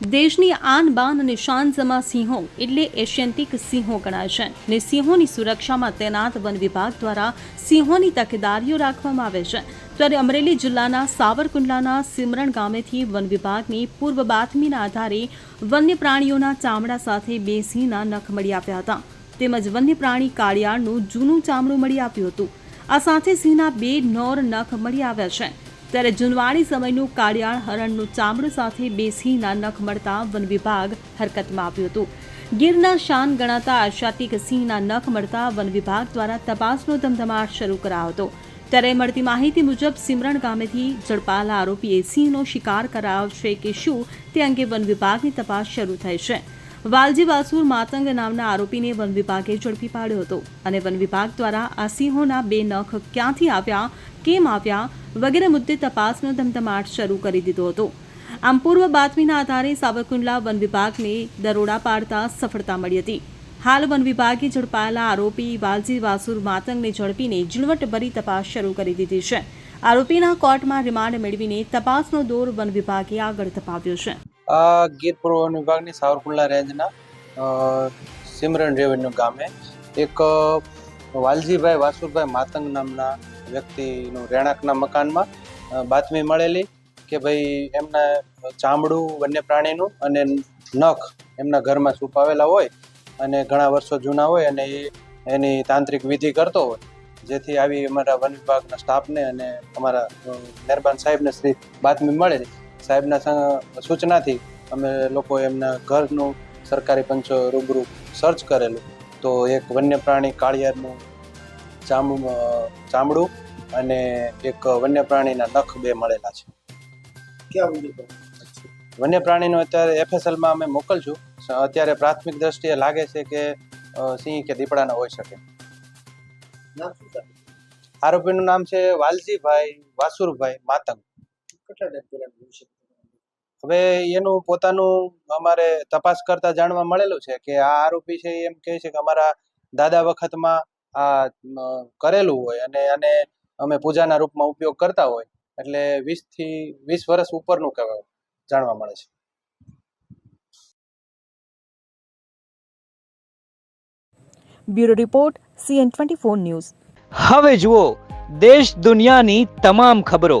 દેશની આન બાન અને શાન જમા સિંહો એટલે એશિયન્ટિક સિંહો ગણાય છે ને સિંહોની સુરક્ષામાં તૈનાત વન વિભાગ દ્વારા સિંહોની તકેદારીઓ રાખવામાં આવે છે. ત્યારે અમરેલી જિલ્લાના સાવરકુંડલાના સિમરણ ગામેથી વન વિભાગની પૂર્વ બાતમીના આધારે વન્ય પ્રાણીઓના ચામડા સાથે બે સિંહના નખ મળી આવ્યા હતા. તેમજ વન્ય પ્રાણી કાળિયાળનું જૂનું ચામડું મળી આવ્યું હતું. આ સાથે સિંહના બે નોર નખ મળી આવ્યા છે. ત્યારે જુનવાણી સમયનું કાળિયાળ હરણનું ચામડું સાથે બે નખ મળતા વન વિભાગ હરકતમાં આવ્યું હતું. ગીરના શાન ગણાતા આશાતિક સિંહના નખ મળતા વન વિભાગ દ્વારા તપાસનો ધમધમાટ શરૂ કરાયો હતો. ત્યારે મળતી માહિતી મુજબ સિમરણ ગામેથી ઝડપાયેલા આરોપીએ સિંહનો શિકાર કરાયો છે કે શું તે અંગે વન વિભાગની તપાસ શરૂ થઈ છે. વાલજી વાસુર માતંગ નામના આરોપીને વન વિભાગે ઝડપી પાડ્યો હતો અને વન વિભાગ દ્વારા આ સિંહોના બે નખ ક્યાંથી આવ્યા, કેમ આવ્યા વગેરે મુદ્દે તપાસનો ધમધમાટ શરૂ કરી દીધો હતો. આમ પૂર્વ બાતમીના આધારે સાવરકુંડલા વન વિભાગને દરોડા પાડતા સફળતા મળી હતી. હાલ વન વિભાગે ઝડપાયેલા આરોપી વાલજી વાસુર માતંગને ઝડપીને ઝીણવટભરી તપાસ શરૂ કરી દીધી છે. આરોપીના કોર્ટમાં રિમાન્ડ મેળવીને તપાસનો દોર વન વિભાગે આગળ ધપાવ્યો છે. આ ગીર પૂર્વ વિભાગની સાવરકુંડલા રેન્જના સિમરન રેવન્યુ ગામે એક વાલજીભાઈ વાસુભાઈ માતંગ નામના વ્યક્તિનું રહેણાંકના મકાનમાં બાતમી મળેલી કે ભાઈ એમના ચામડું, વન્ય પ્રાણીનું અને નખ એમના ઘરમાં છુપાવેલા હોય અને ઘણા વર્ષો જૂના હોય અને એ એની તાંત્રિક વિધિ કરતો હોય. જેથી આવી અમારા વન વિભાગના સ્ટાફને અને અમારા મહેરબાન સાહેબને શ્રી બાતમી મળે સાહેબના સૂચનાથી અમે લોકો એમના ઘરનું સરકારી પંચ રૂબરૂ સર્ચ કરેલું. તો એક વન્ય પ્રાણી કાળિયારનું ચામ ચામડું અને એક વન્ય પ્રાણીના નખ બે મળેલા છે. વન્ય પ્રાણીનું અત્યારે એફએસએલમાં અમે મોકલશું. અત્યારે પ્રાથમિક દ્રષ્ટિએ લાગે છે કે સિંહ કે દીપડાના હોઈ શકે? આરોપીનું નામ છે વાલજીભાઈ વાસુરભાઈ માતંગ. કેટલા ટાઈમ પહેલા બન્યું છે? હવે એનું પોતાનું અમારે તપાસ કરતા જાણવા મળેલું છે કે આ આરોપી છે એમ કહે છે કે અમારા દાદા વખતમાં આ કરેલું હોય અને અને અમે પૂજાના રૂપમાં ઉપયોગ કરતા હોય. એટલે વીસથી વીસ વર્ષ ઉપરનું કહેવાય જાણવા મળે છે. Bureau report CN twenty four news. હવે જુઓ દેશ દુનિયાની તમામ ખબરો.